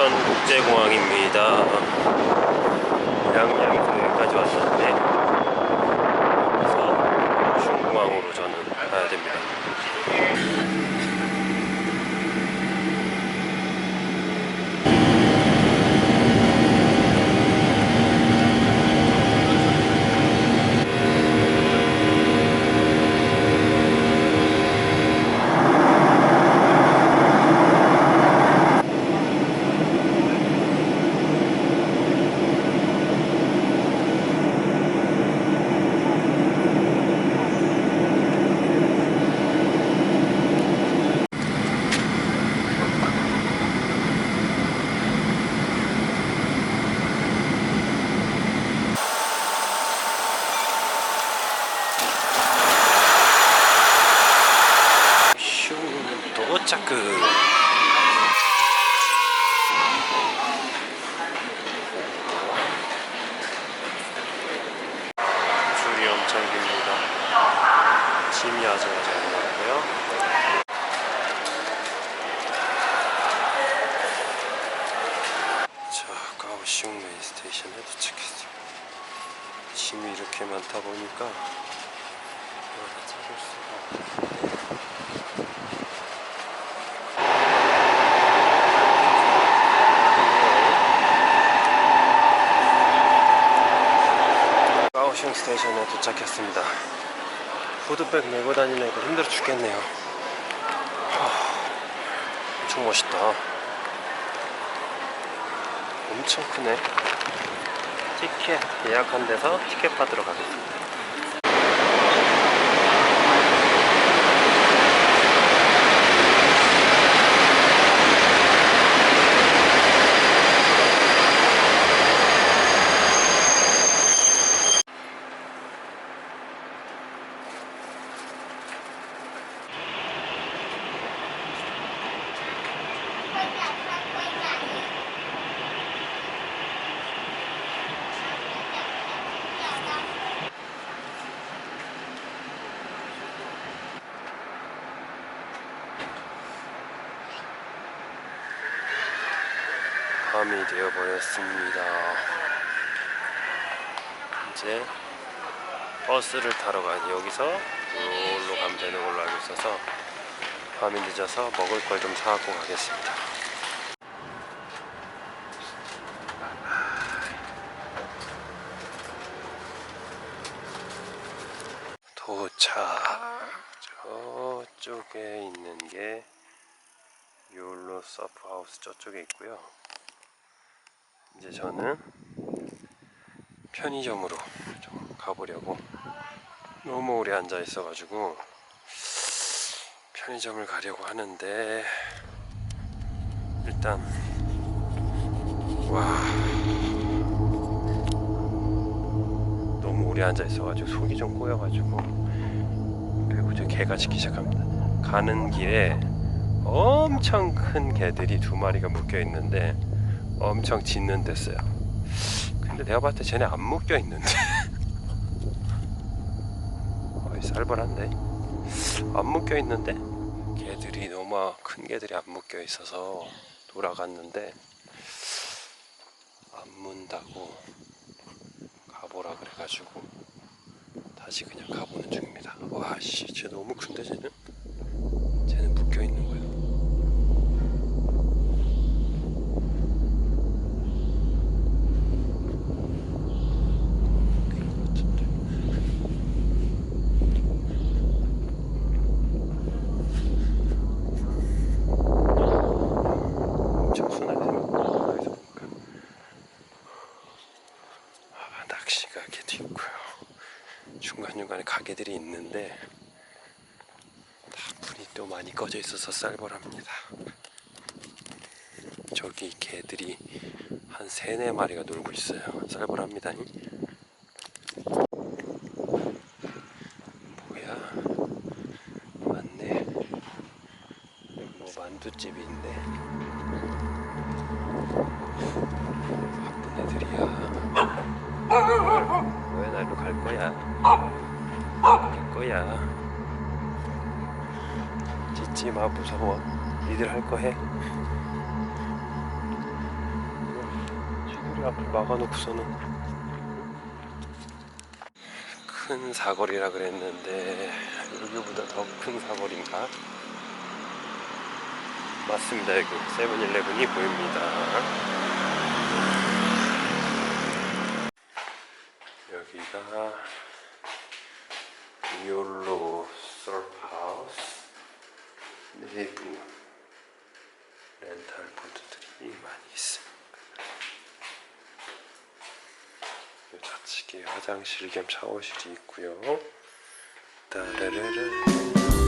인천국제공항입니다. 양양에서 여기까지 왔는데 여기서 중공항으로 저는 가야 됩니다. 5着줄이 그. 엄청 깁니다. 짐이 아주 아주 안 나왔고요. 자 가오슝 메인 스테이션에 도착했어요 짐이 이렇게 많다 보니까 여기다 찾을 수가 없네 가오슝 스테이션에 도착했습니다. 후드백 메고 다니니까 힘들어 죽겠네요. 하, 엄청 멋있다. 엄청 크네. 티켓 예약한 데서 티켓 받으러 가겠습니다. 밤이 되어버렸습니다. 이제 버스를 타러 가니 여기서 이걸로 가면 되는 걸로 알고 있어서 밤이 늦어서 먹을 걸 좀 사갖고 가겠습니다. 도착. 저쪽에 있는 게 욜로 서프 하우스 저쪽에 있고요. 이제 저는 편의점으로 좀 가보려고 너무 오래 앉아 있어가지고 편의점을 가려고 하는데 일단 와 너무 오래 앉아 있어가지고 속이 좀 꼬여가지고 그리고 저 개가 짖기 시작합니다. 가는 길에 엄청 큰 개들이 두 마리가 묶여 있는데 엄청 짖는 데어요. 근데 내가 봤을 때 쟤네 안 묶여 있는데. 어이 쌀벌한데? 안 묶여 있는데? 개들이 너무 큰 개들이 안 묶여 있어서 돌아갔는데 안 문다고 가보라 그래가지고 다시 그냥 가보는 중입니다. 와씨 쟤 너무 큰데 쟤는 묶여 있는 거야 같은데. 엄청 순하게 생겼구나 여기서 보니까 아, 낚시 가게도 있고요 중간중간에 가게들이 있는데 다 불이 또 많이 꺼져 있어서 쌀벌합니다. 저기 개들이 한 세네 마리가 놀고 있어요. 쌀벌합니다. 뭐야? 맞네. 뭐 만두집이 있네 바쁜 애들이야. 왜 날로 갈 거야 갈 거야. 짖지 마 무서워. 니들 할 거 해. 사거리 앞을 막아놓고서는 큰 사거리라 그랬는데 여기보다 더 큰 사거리인가? 맞습니다. 여기 세븐일레븐이 보입니다. 여기가 욜로 서프하우스 내부 렌탈 보드들이 많이 있습니다. 이 좌측에 화장실 겸 샤워실이 있고요. 따라라라